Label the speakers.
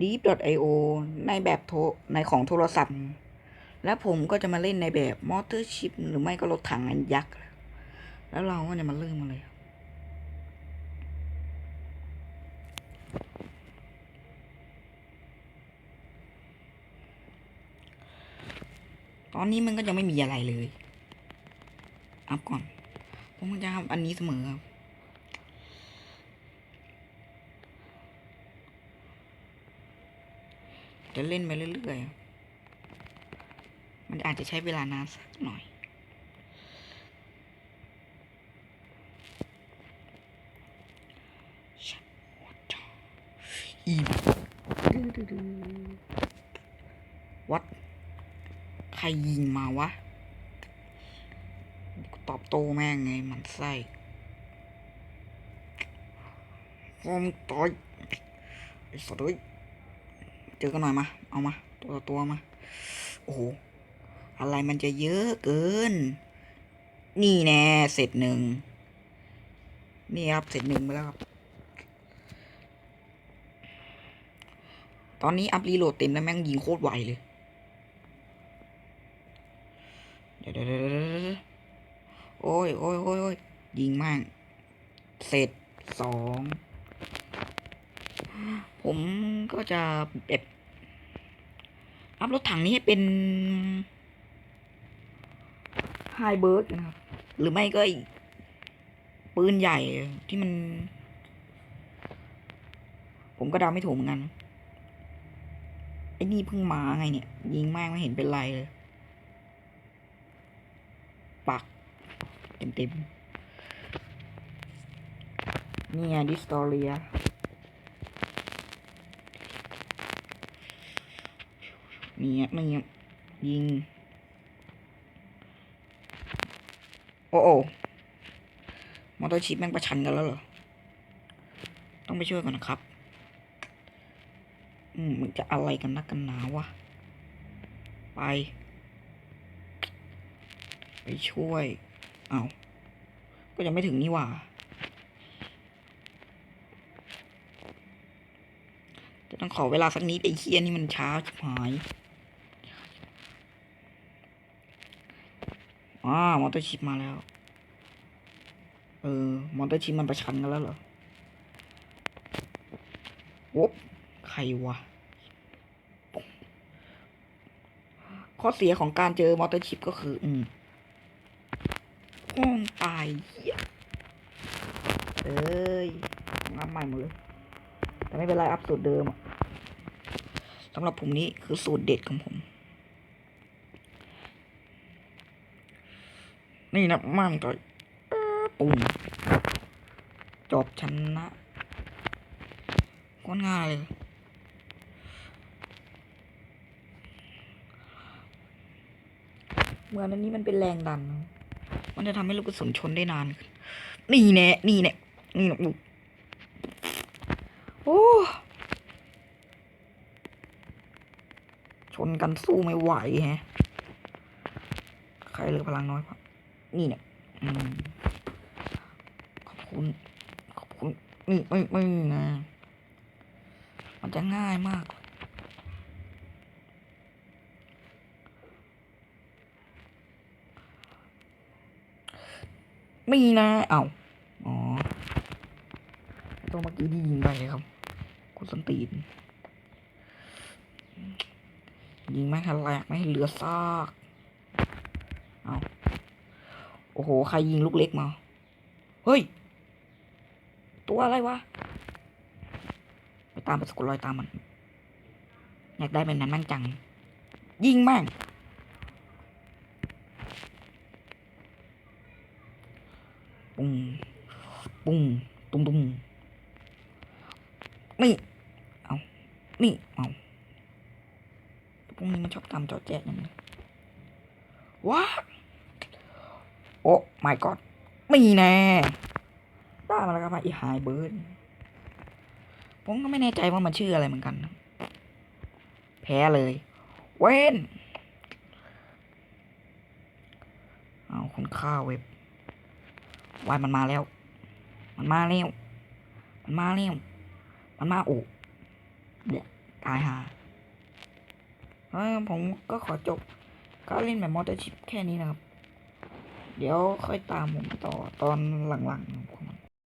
Speaker 1: deep.io ในแบบโทรในของโทรศัพท์ และผมก็จะมาเล่นในแบบ Motor Ship หรือไม่ก็รถถังอันยักษ์ แล้วเราก็จะมาเริ่มมาเลย ตอนนี้มันก็ยังไม่มีอะไรเลย อัพก่อน ผมจะทำอันนี้เสมอครับ จะเล่นไปเรื่อยๆ มันอาจจะใช้เวลานานสักหน่อย อีวัด ใครยิงมาวะ ตอบโต้แม่งไงมันไส้พร้อมต่อยไอ้สตว์เอ้ย เจอกันหน่อยมา เอามา ตัวตัวมา โอ้โห อะไรมันจะเยอะเกิน นี่แน่เสร็จหนึ่ง นี่ครับ เสร็จหนึ่งไปแล้วครับ ตอนนี้อัพรีโหลดเต็มแล้วแม่งยิงโคตรไวเลย เดี๋ยวเดี๋ยวเดี๋ยวเดี๋ยวโอ้ยโอ้ยโอ้ยโอ้ยยิงมาก เสร็จสอง ผมก็จะแบบอัพรถถังนี้ให้เป็นไฮเบิร์ดนะครับ หรือไม่ก็อีกปืนใหญ่ที่มัน ผมก็เดาไม่ถูกเหมือนกัน ไอ้นี่เพิ่งมาไงเนี่ย ยิงแม่งไม่เห็นเป็นไรเลย ปัก เต็มเต็มๆนี่ไงดิสตอเรีย นี่ไงนี่ยิง โอ้โอมอเตอร์ชิปแม่งประชันกันแล้วเหรอ ต้องไปช่วยก่อนนะครับ อืมมันจะอะไรกันนักกันหนาวะ ไป ไปช่วย เอาก็ยังไม่ถึงนี่หว่า จะต้องขอเวลาสักนิดไอ้เคียนี่มันช้าชิบหาย อ่ามอเตอร์ชิปมาแล้ว เออ มอเตอร์ชิปมันประชันกันแล้วเหรอโอ๊บใครวะ ข้อเสียของการเจอมอเตอร์ชิปก็คือ อืมห้องตายเฮ้ยเอ้ยอัพใหม่หมดเลย แต่ไม่เป็นไรอัพสูตรเดิมสำหรับผมนี้คือสูตรเด็ดของผม นี่นะมั่งต่อยเอ้อปุ่มจบชนะก็ง่ายเลยเหมือนอันนี้มันเป็นแรงดัน มันจะทำให้ลูกกระสุนชนได้นานขึ้นนี่แน่นี่แน่นี่น่โอ้ชนกันสู้ไม่ไหวแฮะ ใครเหลือพลังน้อยกว่า นี่เนี่ยขอบคุณ ขอบคุณนี่ไม่ไม่นะ มันจะง่ายมากมีนะเอาอ๋อ ตัวเมื่อกี้ที่ยิงไปเลยครับคุณสันตีน ยิงไม่ทันแหลกไม่ให้เหลือซาก โอ้โห ใครยิงลูกเล็กมา เฮ้ย ตัวอะไรวะ ไปตามไปสะกดรอยตามมัน อยากได้เป็นนั้นแม่งจัง ยิงแม่ง ปุ้ง ปุ้ง ตุ้มตุ้มนี่ เอา นี่ เอาพวกนี้มันชอบทำจอแจ๊กอย่างนี้ว้า โอ้ my god ไม่แน่ได้มาแล้วครับอีไฮเบิร์ดผมก็ไม่แน่ใจว่ามันชื่ออะไรเหมือนกัน แพ้เลย เว้น เอาคนฆ่าเว็บวายมันมาแล้ว มันมาแล้วมันมาแล้วมันมาอ้เดี๋ยตายห่าเออผมก็ขอจบการเล่นแบบมอเตอร์ชิพแค่นี้นะครับ เดี๋ยวค่อยตามผมต่อตอนหลังๆของผม